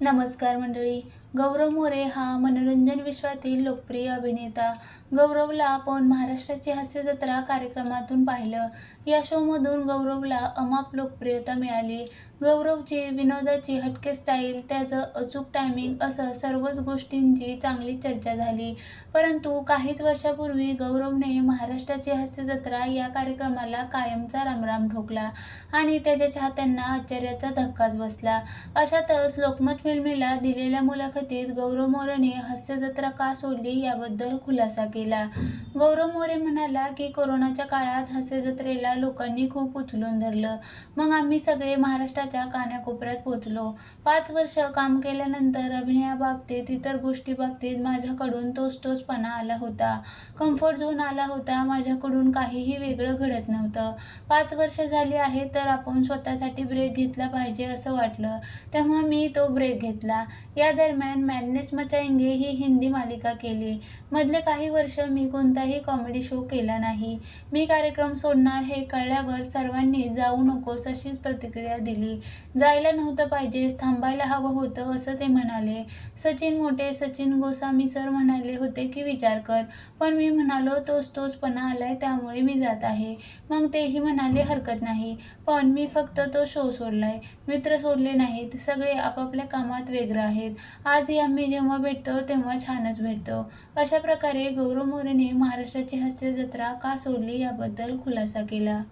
नमस्कार मंडळी. गौरव मोरे हा मनोरंजन विश्वातील लोकप्रिय अभिनेता. गौरवला आपण महाराष्ट्राची हास्य जत्रा कार्यक्रमातून पाहिलं. या शोमधून गौरवला अमाप लोकप्रियता मिळाली. गौरवची विनोदाची हटके स्टाईल त्याचं अचूक टायमिंग असं सर्वच गोष्टींची चांगली चर्चा झाली. परंतु काहीच वर्षापूर्वी गौरवने महाराष्ट्राची हास्य जत्रा या कार्यक्रमाला कायमचा रामराम ठोकला आणि त्याच्या चाहत्यांना आश्चर्याचा धक्काच बसला. अशातच लोकमत फिल्मीला दिलेल्या मुलाखतीत गौरव मोरेने हास्य जत्रा का सोडली याबद्दल खुलासा केला. गौरव मोरे म्हणाला की कोरोनाच्या काळात हास्य जत्रेला लोकांनी खूप उचलून धरलं. मग आम्ही सगळे महाराष्ट्राच्या कानाकोपऱ्यात पोचलो. पाच वर्ष काम केल्यानंतर अभिनयाबाबतीत इतर गोष्टीबाबतीत माझ्याकडून तोच तोचपणा आला होता. कम्फर्ट झोन आला होता. माझ्याकडून काहीही वेगळं घडत नव्हतं. पाच वर्ष झाली आहे तर आपण स्वतःसाठी ब्रेक घेतला पाहिजे असं वाटलं. तेव्हा मी तो ब्रेक घेतला. या दरम्यान मॅडनेस मचाएंगे ही हिंदी मालिका केली. मधले काही वर्ष मी कोणताही कॉमेडी शो केला नाही. मी कार्यक्रम सोडणार हे कळल्यावर सर्वांनी जाऊ नकोस अशीच प्रतिक्रिया दिली. जायला नव्हतं पाहिजे थांबायला हवं होतं असं ते म्हणाले. सचिन मोठे सचिन गोसामी सर म्हणाले होते की विचार कर. पण मी म्हणालो तोच तोचपणा आलाय त्यामुळे मी जात आहे. मग तेही म्हणाले हरकत नाही. पण मी फक्त तो शो सोडलाय. मित्र सोडले नाहीत. सगळे आपापल्या कामात वेगळं आहे आहेत. आजही आम्ही जेव्हा भेटतो तेव्हा छानच भेटतो. अशा प्रकारे गौरव मोरेने महाराष्ट्राची हास्य जत्रा का सोडली याबद्दल खुलासा केला.